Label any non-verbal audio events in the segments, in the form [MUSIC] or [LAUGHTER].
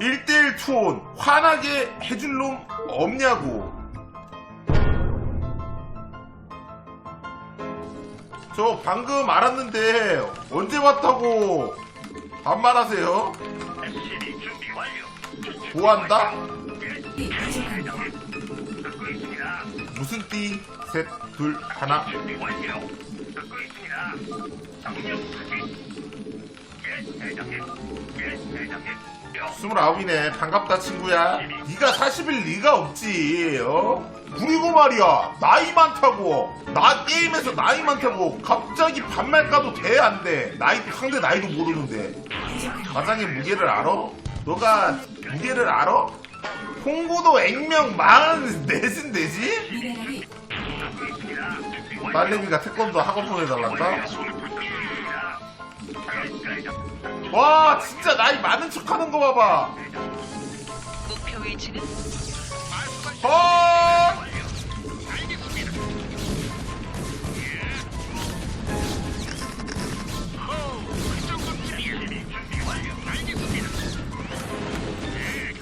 1대1 투혼 화나게 해줄 놈 없냐고 저 방금 알았는데 언제 왔다고 반말하세요? 부족합니다. 듣고 있습니다. 무슨 띠? 셋, 둘, 하나. 예, 대장님. 예, 대장님. 명. 스물아홉이네 반갑다 친구야 네가 40일 리가 없지 어? 그리고 말이야 나이 많다고 나 게임에서 나이 많다고 갑자기 반말 까도 돼 안 돼 나이도 상대 나이도 모르는데 가장의 무게를 알아? 너가 무게를 알아? 홍보도 액명 만 넷은 되지? 딸내미가 태권도 학원 보내달란다? 와 진짜 나이 많은 척하는 거 봐봐 목표 위치는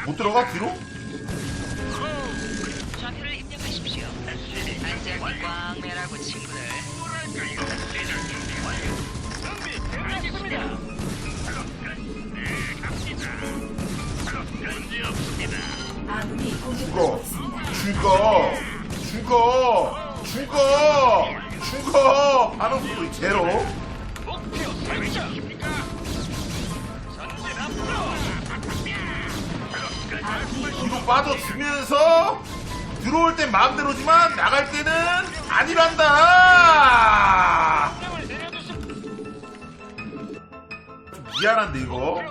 헐못 들어가 뒤로? 좌표를 입력하십시오. 안전이 꽝 매라고 친구들. 죽어. 죽어. 죽어. 죽어. 죽어. 반응 속도 제로. 아군이 뒤로 빠져주면서 들어올 땐 마음대로지만 나갈 때는 아니란다 미안한데 이거.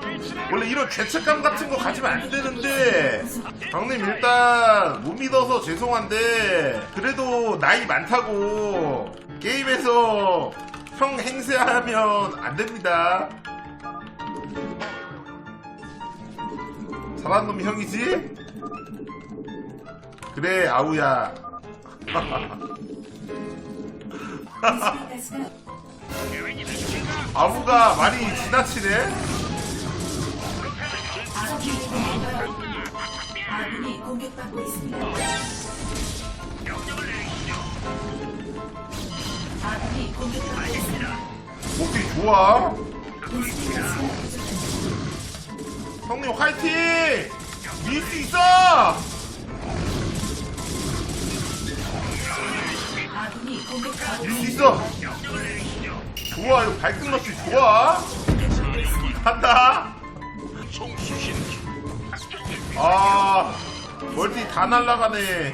원래 이런 죄책감 같은 거 가지면 안 되는데. 형님 일단 못 믿어서 죄송한데 그래도 나이 많다고 게임에서 형 행세하면 안 됩니다. 잘하는 놈이 형이지? 그래 아우야 [LAUGHS] 아우가 많이 지나치네. 목소리 좋아. 형님 화이팅 밀 수 있어 아군이 공격받고 밀 수 있어 좋아 이거 발등 러시 좋아 간다 아 멀티 다 날라가네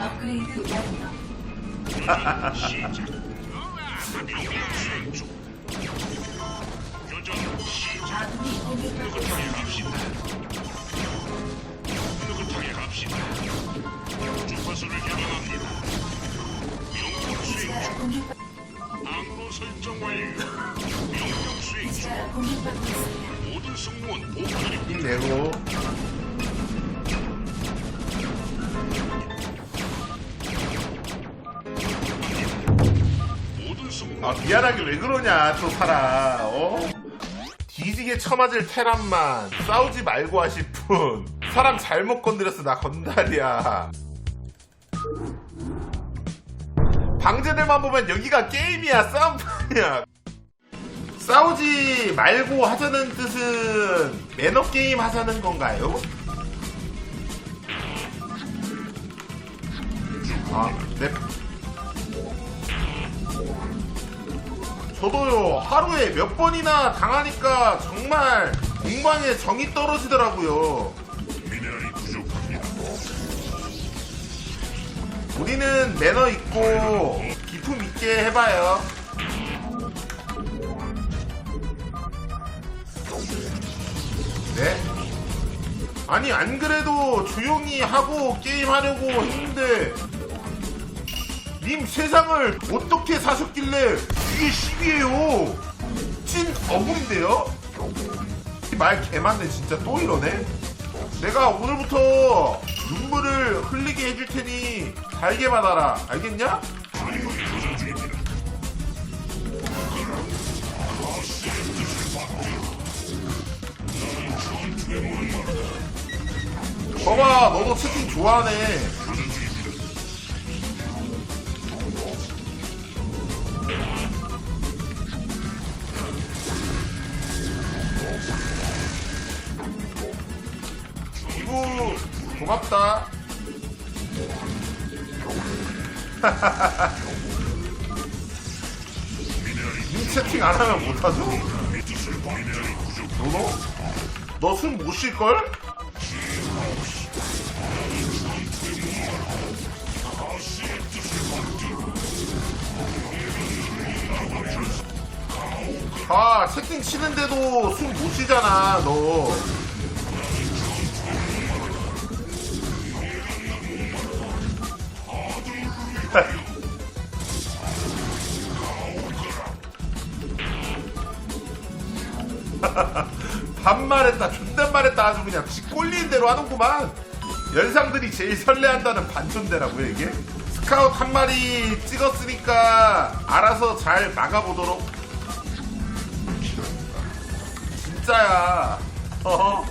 업그레이드 완료. 아군이 공격받고 있습니다. 미안하게 왜 그러냐 또 사람 어? 뒤지게 쳐맞을 테란만 싸우지 말고 하실뿐 사람 잘못 건드렸어 나 건달이야 방제들만 보면 여기가 게임이야 싸움판이야 싸우지 말고 하자는 뜻은 매너 게임 하자는 건가요? 아, 네. 저도요, 하루에 몇 번이나 당하니까 정말 공방에 정이 떨어지더라고요. 우리는 매너 있고 기품 있게 해봐요. 네? 아니 안 그래도 조용히 하고 게임하려고 했는데 님 세상을 어떻게 사셨길래 이게 10이에요? 찐 어물인데요? 말 개맞네 진짜. 또 이러네? 내가 오늘부터 눈물을 흘리게 해줄 테니 달게 받아라. 알겠냐? 봐봐 너도 채팅 좋아하네 고맙다 니 채팅 안 하면 못하죠? 너너? 너숨못 쉴걸? 아 채팅 치는데도 숨 못 쉬잖아 너 [LAUGHS] 반말했다 존댓말했다 아주 그냥 지 꼴리는 대로 하는구만. 연상들이 제일 설레한다는 반전대라고요 이게? 스카웃 한 마리 찍었으니까 알아서 잘 막아보도록. 진짜야. 어허.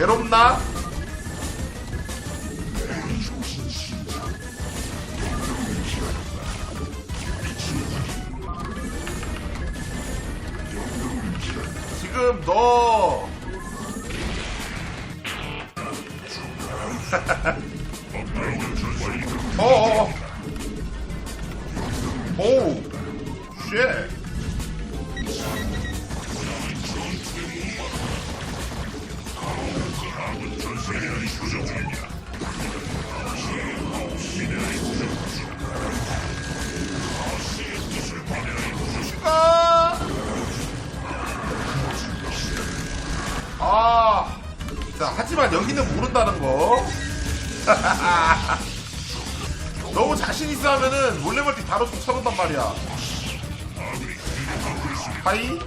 괴롭나? 여기는 모른다는 거. [LAUGHS] 너무 자신 있어 하면은 몰래 멀티 바로 좀 쳐본단 말이야. 하이?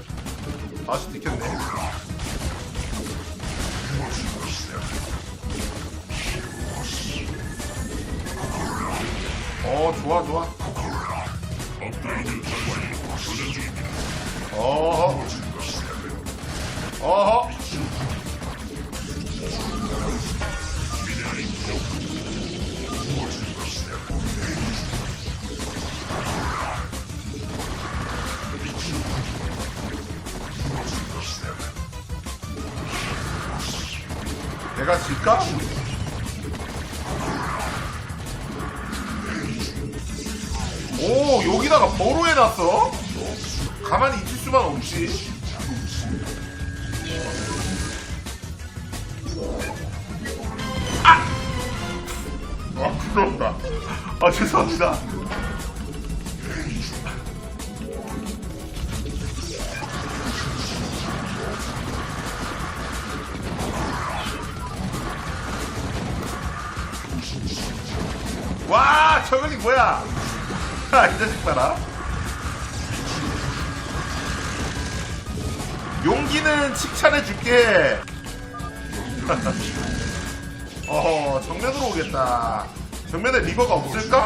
아직 들켰네. 어, 좋아, 좋아. 어허. 어허. 해놨어? 가만히 있을 수만 없지. 아! 아 부끄럽다. 아 죄송합니다. 와 저글링 뭐야? 아, 이 자식 봐라 용기는 칭찬해 줄게. [LAUGHS] 어 정면으로 오겠다. 정면에 리버가 없을까?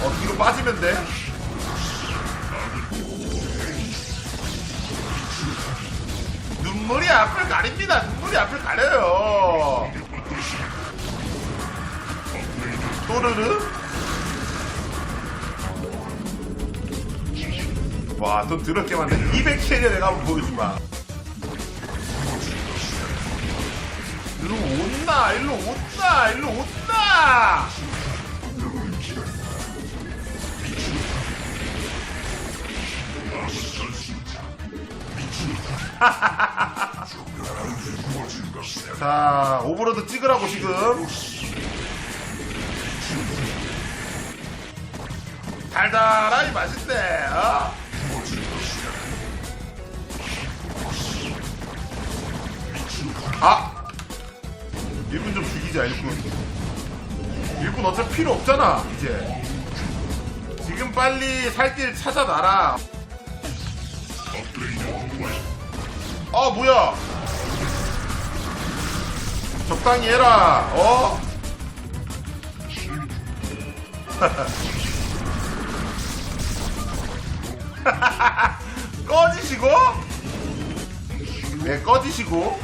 어 뒤로 빠지면 돼. 눈물이 앞을 가립니다. 눈물이 앞을 가려요. 또르르 와, 돈 더럽게 많네. 200캐리어 내가 한번 보여주마. 일로 온나, 일로 온나, 일로 온나! [LAUGHS] 자, 오버로드 찍으라고 지금. 달달하니 맛있네, 어? 아! 일꾼 좀 죽이자, 일꾼. 일꾼 어차피 필요 없잖아, 이제. 지금 빨리 살 길 찾아놔라. 아, 뭐야. 적당히 해라 어? [LAUGHS] 꺼지시고 네 꺼지시고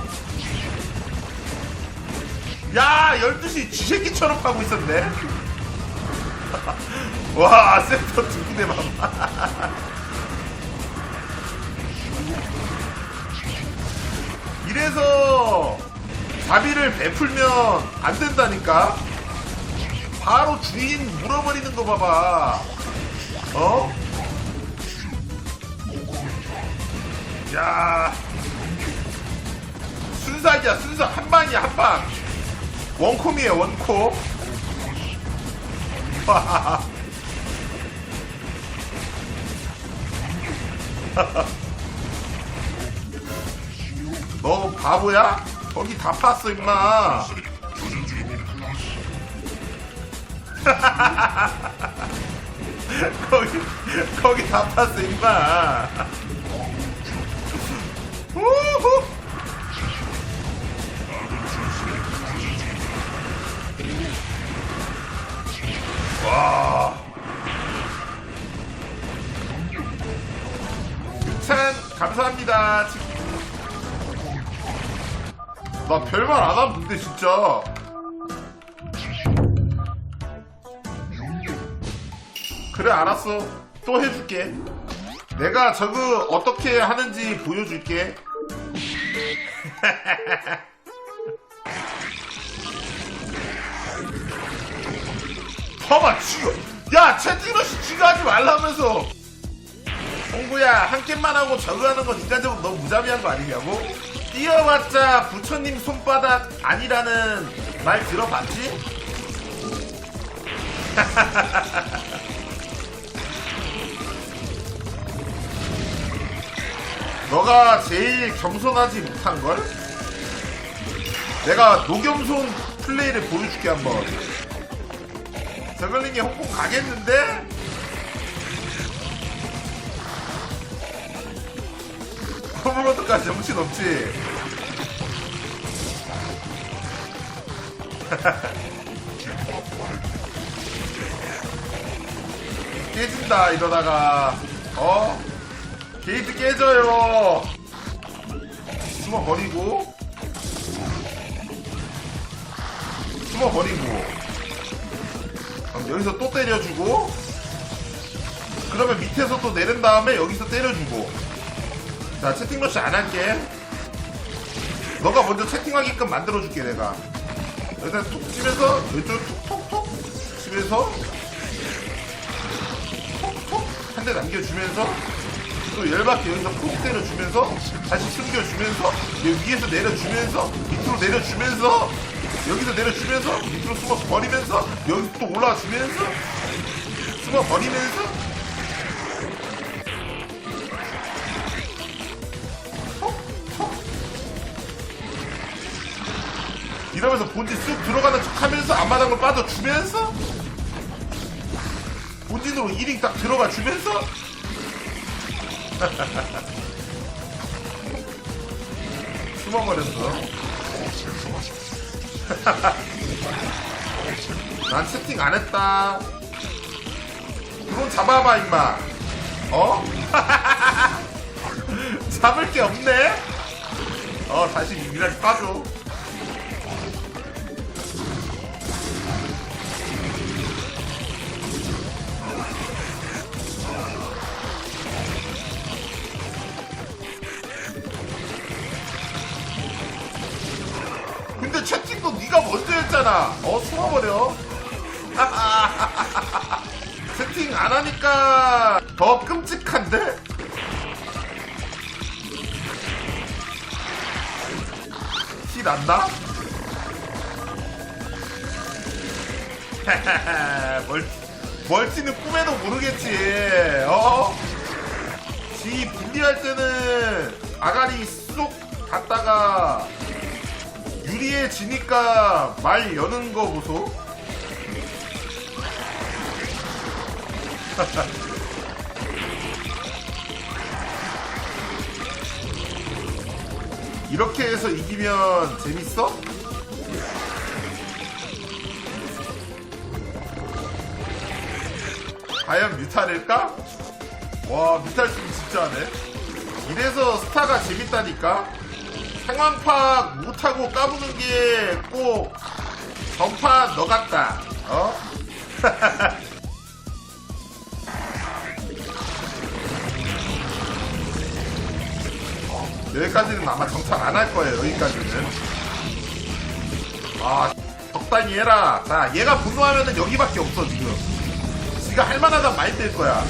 야 12시 쥐새끼처럼 하고 있었네. [LAUGHS] 와 센터 두 군데만 [LAUGHS] 이래서 자비를 베풀면 안 된다니까? 바로 주인 물어버리는 거 봐봐. 어? 야. 순삭이야 순삭. 한 방이야 한방 원콤이에요 원콤 와. [LAUGHS] 너 바보야? 거기 다 팠어 임마 [LAUGHS] 거기 거기 다 팠어 임마 [LAUGHS] 와. 유찬 감사합니다. 나 별말 안 하는데 진짜. 그래 알았어. 또 해줄게. 내가 저거 어떻게 하는지 보여줄게. [LAUGHS] 봐봐 지금 야 채팅러시 지가 하지 말라면서 홍구야 한 게임만 하고 저거 하는 건 인간적으로 너무 무자비한 거 아니냐고? 뛰어봤자 부처님 손바닥 아니라는 말 들어봤지? [LAUGHS] 너가 제일 겸손하지 못한 걸? 내가 노겸손 플레이를 보여줄게 한번 저글링이 홍콩 가겠는데? 호불호드까지 정신 없지? [LAUGHS] 깨진다 이러다가 어? 게이트 깨져요 숨어 버리고 숨어 버리고 여기서 또 때려주고 그러면 밑에서 또 내린 다음에 여기서 때려주고. 자 채팅러시 안 할게. 너가 먼저 채팅하게끔 만들어줄게 내가. 여기다 툭 치면서 이쪽 툭툭툭 치면서 툭툭 한 대 남겨주면서 또 열받게 여기서 푹 때려주면서 다시 숨겨주면서 위에서 내려주면서 밑으로 내려주면서 여기서 내려주면서 밑으로 숨어 버리면서 여기서 또 올라와 주면서 숨어 버리면서. 이러면서 본진 쑥 들어가는 척 하면서 앞마당을 빠져주면서 본진으로 1인 딱 들어가 주면서. [LAUGHS] 숨어버렸어 [LAUGHS] 난 채팅 안 했다. 드론 잡아봐 임마. 어? [LAUGHS] 잡을 게 없네? 어 다시 미라지 빠져 했잖아. 어 숨어버려. [LAUGHS] 채팅 안 하니까 더 끔찍한데? 티 난다? [LAUGHS] 멀, 멀티는 꿈에도 모르겠지. 어? 지 분리할 때는 아가리 쏙 유리해 지니까 말 여는 거 보소. [LAUGHS] 이렇게 해서 이기면 재밌어? 과연 뮤탈일까? 와 뮤탈 팀 진짜 하네 이래서 스타가 재밌다니까 상황 파악 못하고 까부는 게 꼭 전파 너 같다. 어? [LAUGHS] 여기까지는 아마 정착 안 할 거예요 여기까지는. 아 적당히 해라. 자 얘가 분노하면은 여기밖에 없어 지금. 지가 할 만하단 마인드일 거야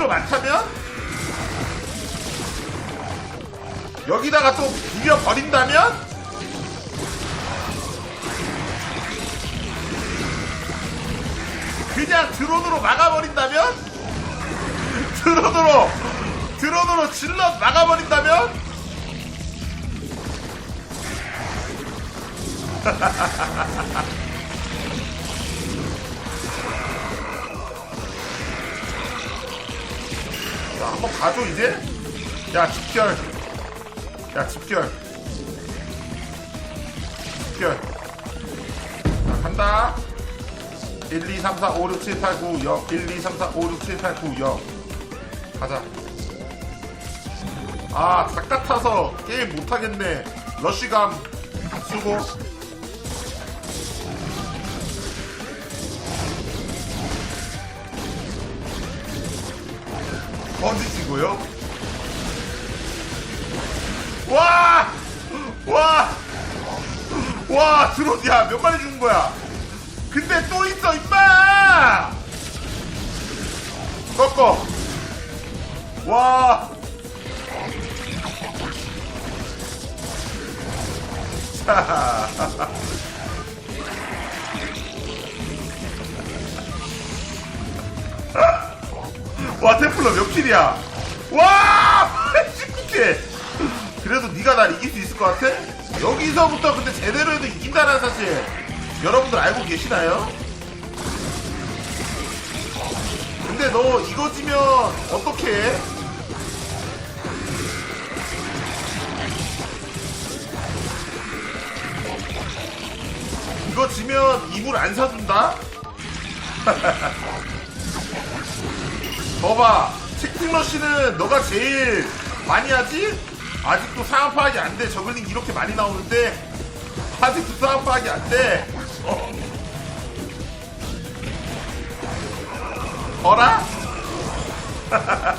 떼거지로 많다면 여기다가 또 비벼 버린다면? 그냥 드론으로 막아버린다면? 드론으로 드론으로 질러 막아버린다면 [LAUGHS] 자 한번 가줘 이제. 야 집결. 야 집결. 집결. 자 간다. 1, 2, 3, 4, 5, 6, 7, 8, 9, 0 1, 2, 3, 4, 5, 6, 7, 8, 9, 0 가자. 아, 닭 같아서 게임 못하겠네. 러쉬감 쓰고 던지시고요 와! 와! 와, 드론, 야, 몇 마리 죽은 거야? 근데 또 있어 임마 꺾어 와 자. 와 테플러 몇 킬이야 와 19킬 그래도 네가 날 이길 수 있을 것 같아? 여기서부터 근데 제대로 해도 이긴다는 사실 여러분들 알고 계시나요? 근데 너 이거 지면 어떡해? 이거 지면 이불 안 사준다? [LAUGHS] 봐봐 채팅러쉬는 너가 제일 많이 하지? 아직도 상황 파악이 안 돼. 저글링 이렇게 많이 나오는데 아직도 상황 파악이 안 돼. 어. 어라? [LAUGHS]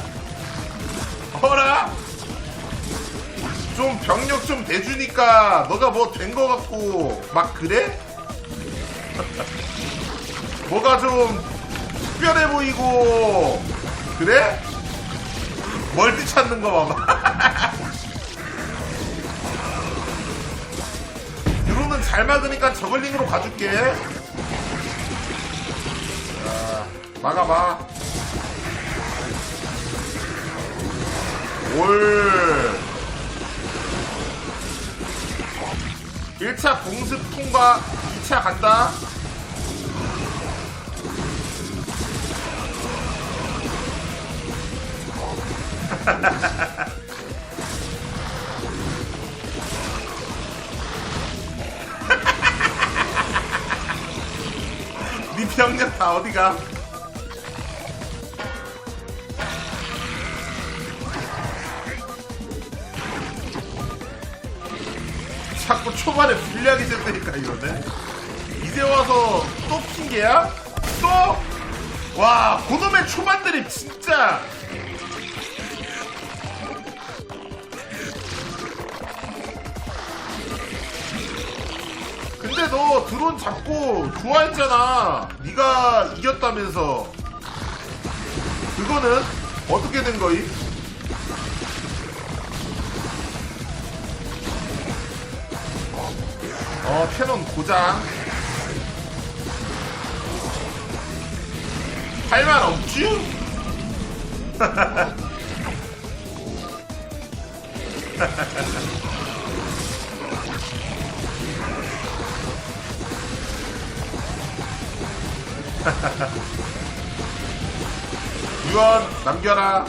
어라? 좀 병력 좀 대주니까 너가 뭐 된 거 같고 막 그래? [LAUGHS] 뭐가 좀 특별해 보이고 그래? 멀티 찾는 거 봐봐. [LAUGHS] 드론은 잘 막으니까 저글링으로 가줄게. 자, 막아봐. 올. 1차 공습 통과, 2차 간다. 니 [LAUGHS] 병력 다 어디가? 자꾸 초반에 불리하게 됐다니까 이거네. 이제 와서 또 핑계야? 또? 와, 고놈의 초반들이 진짜. 근데 너 드론 잡고 좋아했잖아. 네가 이겼다면서. 그거는 어떻게 된 거임? 어, 캐논 고장. 할 말 없지? [LAUGHS] [LAUGHS] 유언 남겨라.